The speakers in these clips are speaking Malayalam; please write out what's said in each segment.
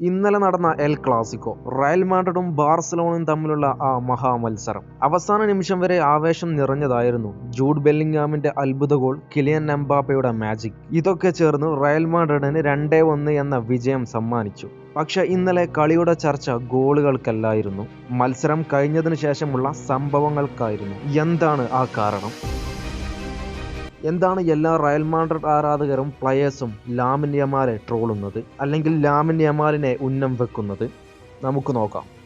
ഇന്നലെ നടന്ന എൽ ക്ലാസിക്കോ റയൽ മാഡ്രിഡും ബാർസലോണയും തമ്മിലുള്ള ആ മഹാമത്സരം. അവസാന നിമിഷം വരെ ആവേശം നിറഞ്ഞതായിരുന്നു ജൂഡ് ബെല്ലിംഗാമിന്റെ അത്ഭുത ഗോൾ കിലിയൻ എംബാപ്പയുടെ മാജിക്. ഇതൊക്കെ ചേർന്ന് റയൽ മാഡ്രിഡിന് രണ്ടേ ഒന്ന് എന്ന വിജയം സമ്മാനിച്ചു. പക്ഷെ ഇന്നലെ കളിയുടെ ചർച്ച ഗോളുകൾക്കല്ലായിരുന്നു. മത്സരം കഴിഞ്ഞതിനു ശേഷമുള്ള സംഭവങ്ങൾക്കായിരുന്നു. എന്താണ് ആ കാരണം? എന്താണ് എല്ലാ റയൽ മാഡ്രിഡ് ആരാധകരും പ്ലയേഴ്സും ലാമിൻ യമാലെ ട്രോളുന്നത്? അല്ലെങ്കിൽ ലാമിൻ യമാലിനെ ഉന്നം വെക്കുന്നത്? നമുക്ക് നോക്കാം.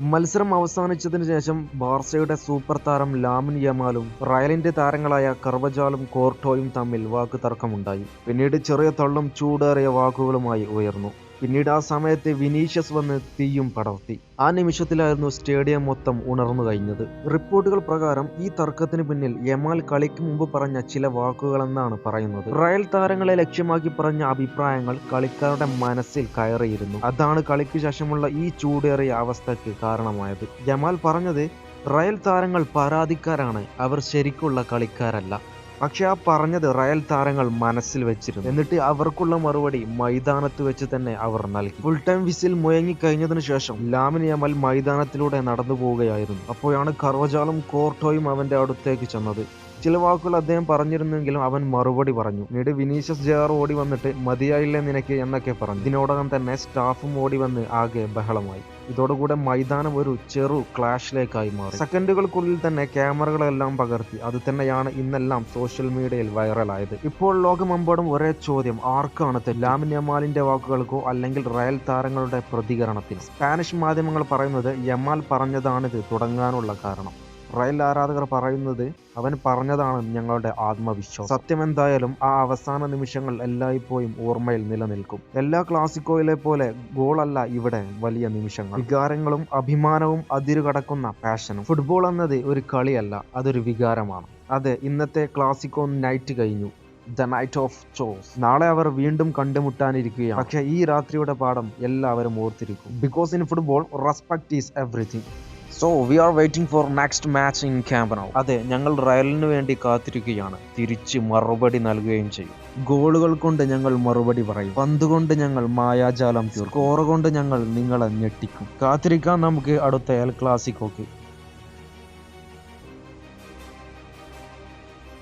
മത്സരം അവസാനിച്ചതിന് ശേഷം ബാർസയുടെ സൂപ്പർ താരം ലാമിൻ യമാലും റയലിന്റെ താരങ്ങളായ കർവജാലും കോർട്ടോയും തമ്മിൽ വാക്ക് തർക്കമുണ്ടായി പിന്നീട് ചെറിയ തള്ളും ചൂടേറിയ വാക്കുകളുമായി ഉയർന്നു. പിന്നീട് ആ സമയത്ത് വിനീഷ്യസ് വന്ന് തീയും പടർത്തി. ആ നിമിഷത്തിലായിരുന്നു സ്റ്റേഡിയം മൊത്തം ഉണർന്നു കഴിഞ്ഞത്. റിപ്പോർട്ടുകൾ പ്രകാരം ഈ തർക്കത്തിന് പിന്നിൽ യമാൽ കളിക്ക് മുമ്പ് പറഞ്ഞ ചില വാക്കുകളെന്നാണ് പറയുന്നത്. റയൽ താരങ്ങളെ ലക്ഷ്യമാക്കി പറഞ്ഞ അഭിപ്രായങ്ങൾ കളിക്കാരുടെ മനസ്സിൽ കയറിയിരുന്നു. അതാണ് കളിക്ക് ശേഷമുള്ള ഈ ചൂടേറിയ അവസ്ഥയ്ക്ക് കാരണമായത്. യമാൽ പറഞ്ഞത് റയൽ താരങ്ങൾ പരാതിക്കാരാണ്. അവർ ശരിക്കുള്ള കളിക്കാരല്ല. പക്ഷെ ആ പറഞ്ഞത് റയൽ താരങ്ങൾ മനസ്സിൽ വെച്ചിരുന്നു. എന്നിട്ട് അവർക്കുള്ള മറുപടി മൈതാനത്ത് വെച്ച് തന്നെ അവർ നൽകി. ഫുൾ ടൈം വിസിൽ മുയങ്ങി കഴിഞ്ഞതിനു ശേഷം ലാമിൻ യമൽ മൈതാനത്തിലൂടെ നടന്നു പോവുകയായിരുന്നു അപ്പോഴാണ് കർവജാലും കോർട്ടോയും അവന്റെ അടുത്തേക്ക് ചെന്നത്. ചില വാക്കുകൾ അദ്ദേഹം പറഞ്ഞിരുന്നെങ്കിലും അവൻ മറുപടി പറഞ്ഞു. പിന്നീട് വിനീഷ്യസ് ജെയർ ഓടി വന്നിട്ട് മതിയായില്ലേ നിനക്ക്? എന്നൊക്കെ പറഞ്ഞു. ഇതിനോടകം തന്നെ സ്റ്റാഫും ഓടി വന്ന് ആകെ ബഹളമായി. ഇതോടുകൂടെ മൈതാനം ഒരു ചെറു ക്ലാഷിലേക്കായി മാറി. സെക്കൻഡുകൾക്കുള്ളിൽ തന്നെ ക്യാമറകളെല്ലാം പകർത്തി. അത് തന്നെയാണ് ഇന്നെല്ലാം സോഷ്യൽ മീഡിയയിൽ വൈറലായത്. ഇപ്പോൾ ലോകമെമ്പാടും ഒരേ ചോദ്യം. ആർക്കാണ് ലാമിൻ യമാലിന്റെ വാക്കുകൾക്കോ അല്ലെങ്കിൽ റയൽ താരങ്ങളുടെ പ്രതികരണത്തിന്? സ്പാനിഷ് മാധ്യമങ്ങൾ പറയുന്നത് യമാൽ പറഞ്ഞതാണിത് തുടങ്ങാനുള്ള കാരണം. റയൽ ആരാധകർ പറയുന്നത് അവൻ പറഞ്ഞതാണ് ഞങ്ങളുടെ ആത്മവിശ്വാസം. സത്യം എന്തായാലും ആ അവസാന നിമിഷങ്ങൾ എല്ലായ്പ്പോഴും ഓർമ്മയിൽ നിലനിൽക്കും. എല്ലാ ക്ലാസിക്കോയിലെ പോലെ ഗോളല്ല ഇവിടെ വലിയ നിമിഷങ്ങൾ. വികാരങ്ങളും അഭിമാനവും അതിരുകടക്കുന്ന പാഷനും ഫുട്ബോൾ എന്നത് ഒരു കളിയല്ല അതൊരു വികാരമാണ്. അതെ ഇന്നത്തെ ക്ലാസിക്കോ നൈറ്റ് കഴിഞ്ഞു. ദ നൈറ്റ് ഓഫ് ചോസ് നാളെ അവർ വീണ്ടും കണ്ടുമുട്ടാനിരിക്കുകയാണ്. പക്ഷേ ഈ രാത്രിയുടെ പാഠം എല്ലാവരും ഓർത്തിരിക്കും. Because in football respect is everything so we are waiting for next match in Camp Nou അതെ ഞങ്ങൾ റയലിന് വേണ്ടി കാത്തിരിക്കുകയാണ്. തിരിച്ച് മറുപടി നൽകുകയും ചെയ്യും. ഗോളുകൾ കൊണ്ട് ഞങ്ങൾ മറുപടി പറയും. പന്ത് കൊണ്ട് ഞങ്ങൾ മായാജാലം തീർക്കും. സ്കോർ കൊണ്ട് ഞങ്ങൾ നിങ്ങളെ ഞെട്ടിക്കും. കാത്തിരിക്കാം നമുക്ക് അടുത്ത എൽ ക്ലാസിക്കോക്ക്